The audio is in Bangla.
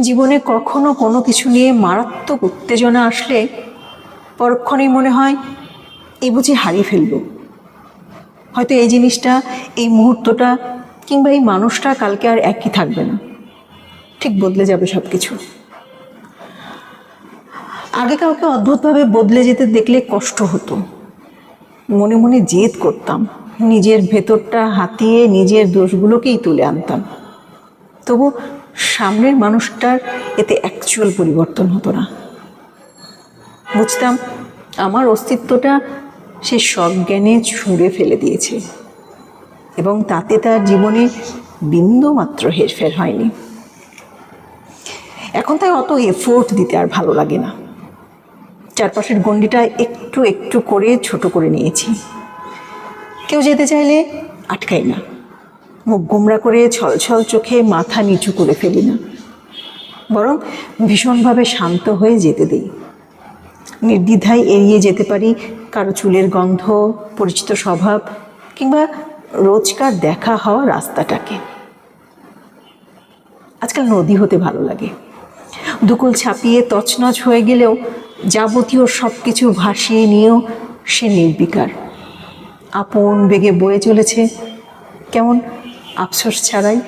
জীবনে কখনো কোনো কিছু নিয়ে মারাত্মক উত্তেজনা আসলে পরক্ষণেই মনে হয় এই বুঝি হারিয়ে ফেলব। হয়তো এই জিনিসটা, এই মুহূর্তটা কিংবা এই মানুষটা কালকে আর একই থাকবে না। ঠিক বদলে যাবে সব কিছু আগে কাউকে অদ্ভুতভাবে বদলে যেতে দেখলে কষ্ট হতো। মনে মনে জেদ করতাম, নিজের ভেতরটা হাতিয়ে নিজের দোষগুলোকেই তুলে আনতাম। তবু সামনের মানুষটার এতে অ্যাকচুয়াল পরিবর্তন হতো না। বুঝতাম, আমার অস্তিত্বটা সে সজ্ঞানে ছুঁড়ে ফেলে দিয়েছে এবং তাতে তার জীবনে বিন্দু মাত্র হেরফের হয়নি। এখন তাই অত এফোর্ট দিতে আর ভালো লাগে না। চারপাশের গণ্ডিটা একটু একটু করে ছোট করে নিয়েছি। কেউ যেতে চাইলে আটকাই না। মুখ গুমরা করে ছলছল চোখে মাথা নিচু করে ফেলি না। বরং ভীষণভাবে শান্ত হয়ে যেতে দিই। নির্দ্বিধায় এড়িয়ে যেতে পারি কারও চুলের গন্ধ, পরিচিত স্বভাব কিংবা রোজকার দেখা হওয়া রাস্তাটাকে। আজকাল নদী হতে ভালো লাগে। দুকুল ছাপিয়ে তছনছ হয়ে গেলেও যাবতীয় সব কিছু ভাসিয়ে নিয়েও সে নির্বিকার। আপন বেগে বয়ে চলেছে। কেমন আফসোস ছাড়াই